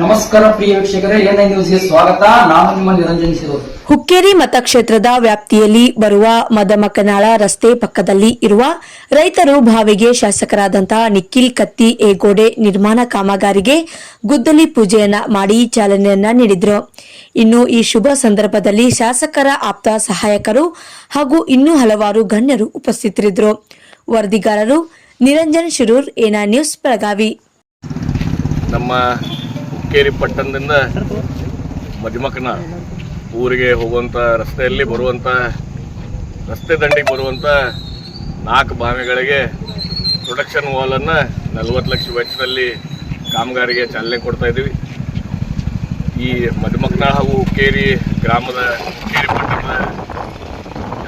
ನಮಸ್ಕಾರ ಪ್ರಿಯ ವೀಕ್ಷಕರೇ ಎನ್ಐ ನ್ಯೂಸ್ಗೆ ಸ್ವಾಗತ. ನಾನು ನಿಮ್ಮ ನಿರಂಜನ್ ಸಿರೋದು ಹುಕ್ಕೇರಿ ಮತಕ್ಷೇತ್ರದ ವ್ಯಾಪ್ತಿಯಲ್ಲಿ ಬರುವ ಮದಮಕನಾಳ ರಸ್ತೆ ಪಕ್ಕದಲ್ಲಿ ಇರುವ ರೈತರು ಭಾವಿಗೆ ಶಾಸಕರಾದಂತಹ ನಿಖಿಲ್ ಕತ್ತಿ ಏಗೋಡೆ ನಿರ್ಮಾಣ ಕಾಮಗಾರಿಗೆ ಗುದ್ದಲಿ ಪೂಜೆಯನ್ನ ಮಾಡಿ ಚಾಲನೆಯನ್ನ ನೀಡಿದ್ರು. ಇನ್ನು ಈ ಶುಭ ಸಂದರ್ಭದಲ್ಲಿ ಶಾಸಕರ ಆಪ್ತ ಸಹಾಯಕರು ಹಾಗೂ ಇನ್ನೂ ಹಲವಾರು ಗಣ್ಯರು ಉಪಸ್ಥಿತರಿದ್ದರು. ವರದಿಗಾರರು ನಿರಂಜನ್ ಶಿರೂರ್ ಏನಾ ನ್ಯೂಸ್ ಬೆಳಗಾವಿ. ನಮ್ಮ ಹುಕ್ಕೇರಿ ಪಟ್ಟಣದಿಂದ ಮಜ್ಮಕ್ನ ಊರಿಗೆ ಹೋಗುವಂಥ ರಸ್ತೆಯಲ್ಲಿ ಬರುವಂಥ ರಸ್ತೆ ದಂಡಿಗೆ ಬರುವಂಥ ನಾಲ್ಕು ಬಾವಿಗಳಿಗೆ ಪ್ರೊಡಕ್ಷನ್ ವಾಲನ್ನು ನಲವತ್ತು ಲಕ್ಷ ವೆಚ್ಚದಲ್ಲಿ ಕಾಮಗಾರಿಗೆ ಚಾಲನೆ ಕೊಡ್ತಾ ಇದ್ದೀವಿ. ಈ ಮಧುಮಕ್ನ ಹಾಗೂ ಹುಕ್ಕೇರಿ ಗ್ರಾಮದ ಹುಕ್ಕೇರಿ ಪಟ್ಟಣದ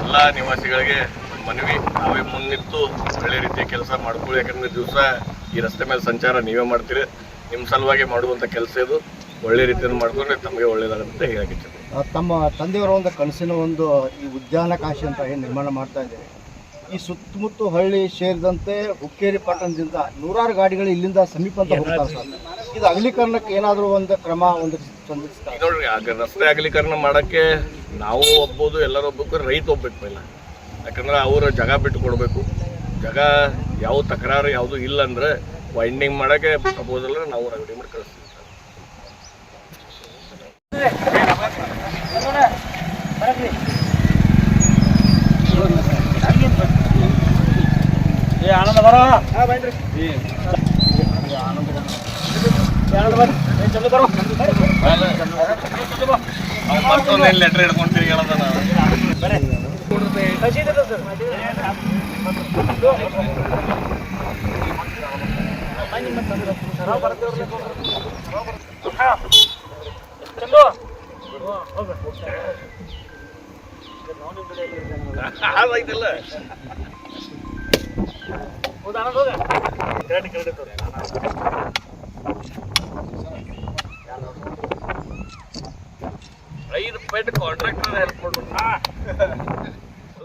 ಎಲ್ಲ ನಿವಾಸಿಗಳಿಗೆ ಮನವಿ, ನಾವೇ ಮುನ್ನಿತ್ತು, ಒಳ್ಳೆ ರೀತಿಯ ಕೆಲಸ ಮಾಡ್ಕೊಳ್ಳಿ, ಯಾಕಂದರೆ ದಿವಸ ಈ ರಸ್ತೆ ಮೇಲೆ ಸಂಚಾರ ನೀವೇ ಮಾಡ್ತೀರಿ. ನಿಮ್ಮ ಸಲುವಾಗಿ ಮಾಡುವಂಥ ಕೆಲಸ ಇದು. ಒಳ್ಳೆ ರೀತಿಯಲ್ಲಿ ಮಾಡ್ಕೊಂಡ್ರೆ ತಮಗೆ ಒಳ್ಳೇದಾಗುತ್ತೆ ಹೇಳಕ್ಕೆ ತಮ್ಮ ತಂದೆಯವರ ಒಂದು ಕನಸಿನ ಒಂದು ಈ ಉದ್ಯಾನ ಕಾಶಿ ಅಂತ ಏನು ನಿರ್ಮಾಣ ಮಾಡ್ತಾ ಇದ್ದೇವೆ ಈ ಸುತ್ತಮುತ್ತ ಹಳ್ಳಿ ಸೇರಿದಂತೆ ಹುಕ್ಕೇರಿ ಪಟ್ಟಣದಿಂದ ನೂರಾರು ಗಾಡಿಗಳು ಇಲ್ಲಿಂದ ಸಮೀಪ ಅಂತ ಹೋಗ್ತಾರೆ ಸರ್ ಇದು ಅಗಲೀಕರಣಕ್ಕೆ ಏನಾದರೂ ಒಂದು ಕ್ರಮ ಒಂದು ನೋಡ್ರಿ ಆಗ ರಸ್ತೆ ಅಗಲೀಕರಣ ಮಾಡೋಕ್ಕೆ ನಾವು ಒಬ್ಬೋದು ಎಲ್ಲರೂ ಒಬ್ಬಕ್ಕೂ ರೈತ ಒಬ್ಬೇಕು ಪೈಲ ಯಾಕಂದ್ರೆ ಅವರು ಜಾಗ ಬಿಟ್ಟು ಕೊಡಬೇಕು. ಜಾಗ ಯಾವ ತಕರಾರು ಯಾವುದು ಇಲ್ಲ ಅಂದ್ರೆ ವೈಂಡಿಂಗ್ ಮಾಡೋಕ್ಕೆ ಪ್ರಪೋಸಲ್ ನಾವು ರೆಡಿ ಮಾಡಿ ಕಳಿಸ್ತೀವಿ. ನಾವು ಮತ್ತೊಂದು ಎಲ್ಲಿ ಲೆಟ್ರ್ ಹಿಡ್ಕೊಂತೀವಿ ಹೇಳೋದ ನಾವು ಅದಾಯ್ತಲ್ಲ ಐದು ಪೈಟ್ ಕಾಂಟ್ರಾಕ್ಟರ್ ಹೆಲ್ಪ್ ಮಾಡ್ಬೇಕು